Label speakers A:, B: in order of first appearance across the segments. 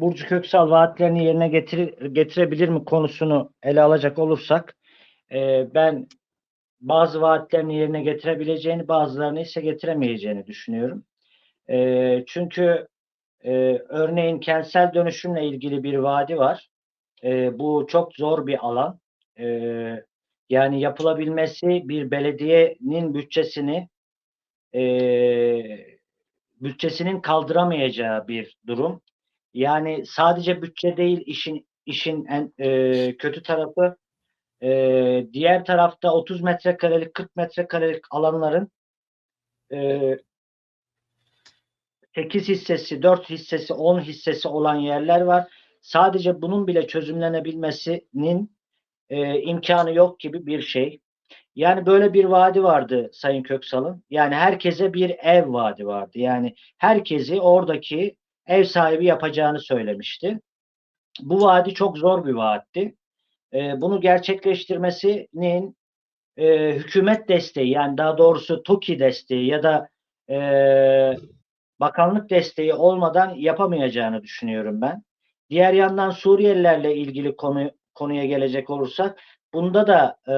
A: Burcu Köksal vaatlerini yerine getir, getirebilir mi konusunu ele alacak olursak e, ben bazı vaatlerini yerine getirebileceğini bazılarını ise getiremeyeceğini düşünüyorum. E, çünkü e, örneğin kentsel dönüşümle ilgili bir vaadi var. E, bu çok zor bir alan. E, yani yapılabilmesi bir belediyenin bütçesini e, bütçesinin kaldıramayacağı bir durum. Yani sadece bütçe değil işin işin en e, kötü tarafı e, diğer tarafta 30 metrekarelik 40 metrekarelik alanların e, 8 hissesi, 4 hissesi, 10 hissesi olan yerler var. Sadece bunun bile çözümlenebilmesinin e, imkanı yok gibi bir şey. Yani böyle bir vaadi vardı Sayın Köksal'ın. Yani herkese bir ev vaadi vardı. Yani herkesi oradaki ev sahibi yapacağını söylemişti. Bu vaadi çok zor bir vaatti. E, bunu gerçekleştirmesinin e, hükümet desteği yani daha doğrusu TOKİ desteği ya da e, bakanlık desteği olmadan yapamayacağını düşünüyorum ben. Diğer yandan Suriyelilerle ilgili konu konuya gelecek olursak bunda da e,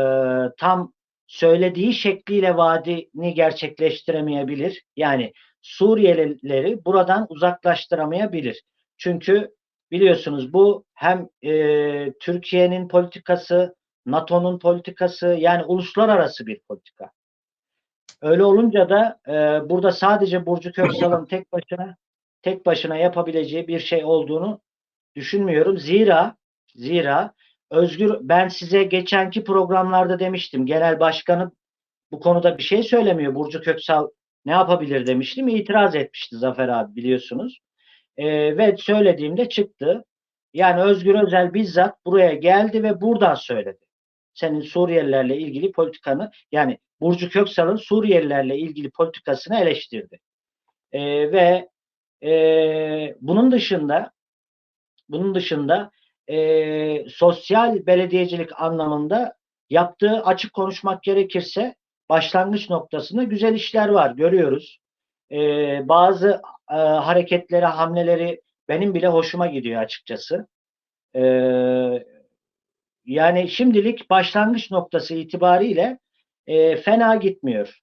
A: tam söylediği şekliyle vaadini gerçekleştiremeyebilir. Yani Suriyelileri buradan uzaklaştıramayabilir. Çünkü biliyorsunuz bu hem e, Türkiye'nin politikası, NATO'nun politikası yani uluslararası bir politika. Öyle olunca da e, burada sadece Burcu Köksal'ın tek başına tek başına yapabileceği bir şey olduğunu düşünmüyorum. Zira zira Özgür ben size geçenki programlarda demiştim. Genel başkanı bu konuda bir şey söylemiyor. Burcu Köksal ne yapabilir demiştim. İtiraz etmişti Zafer abi biliyorsunuz. E, ve söylediğimde çıktı. Yani Özgür Özel bizzat buraya geldi ve buradan söyledi. Senin Suriyelilerle ilgili politikanı yani Burcu Köksal'ın Suriyelilerle ilgili politikasını eleştirdi. E, ve e, bunun dışında bunun dışında e, sosyal belediyecilik anlamında yaptığı açık konuşmak gerekirse başlangıç noktasında güzel işler var görüyoruz. E, bazı e, hareketleri, hamleleri benim bile hoşuma gidiyor açıkçası. E, yani şimdilik başlangıç noktası itibariyle e, fena gitmiyor.